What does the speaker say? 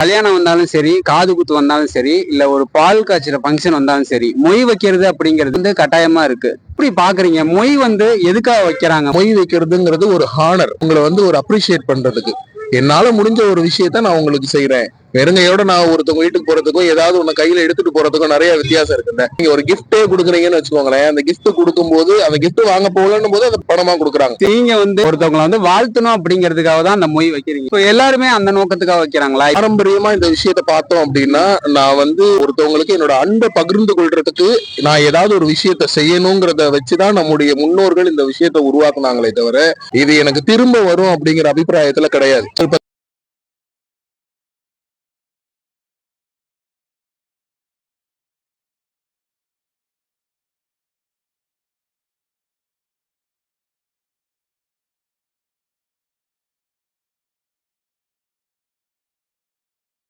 கல்யாணம் வந்தாலும் சரி காது குத்து வந்தாலும் சரி இல்ல ஒரு பால் காய்ச்சிற ஃபங்க்ஷன் வந்தாலும் சரி மொய் வைக்கிறது அப்படிங்கிறது வந்து கட்டாயமா இருக்கு. எப்படி பாக்குறீங்க மொய் வந்து எதுக்காக வைக்கிறாங்க? மொய் வைக்கிறதுங்கிறது ஒரு ஹானர் உங்களை வந்து ஒரு அப்ரிஷியேட் பண்றதுக்கு. என்னால முடிஞ்ச ஒரு விஷயத்த நான் உங்களுக்கு செய்யறேன் வெறுங்கையோட நான் ஒருத்தவங்க வீட்டுக்கு போறதுக்கும் ஏதாவது ஒண்ணு கையில எடுத்துட்டு போறதுக்கும் நிறைய வித்தியாசம் இருக்குல்ல நீங்க ஒரு கிஃப்டே கொடுக்குறீங்கன்னு வச்சுக்கோங்களேன் அந்த gift கொடுக்கும்போது அந்த gift வாங்க போகலன்னும் போது அதை பணமா கொடுக்குறாங்க. நீங்க வந்து ஒருத்தவங்களை வந்து வாழ்த்தணும் அப்படிங்கிறதுக்காக தான் அந்த மொய் வைக்கிறீங்க. எல்லாருமே அந்த நோக்கத்துக்காக வைக்கிறாங்களா? பாரம்பரியமா இந்த விஷயத்த பார்த்தோம் அப்படின்னா நான் வந்து ஒருத்தவங்களுக்கு என்னோட அன்பை பகிர்ந்து கொள்றதுக்கு நான் ஏதாவது ஒரு விஷயத்த செய்யணுங்கிறத வச்சுதான் நம்முடைய முன்னோர்கள் இந்த விஷயத்த உருவாக்குனாங்களே தவிர இது எனக்கு திரும்ப வரும் அப்படிங்கிற அபிப்பிராயத்துல கிடையாது.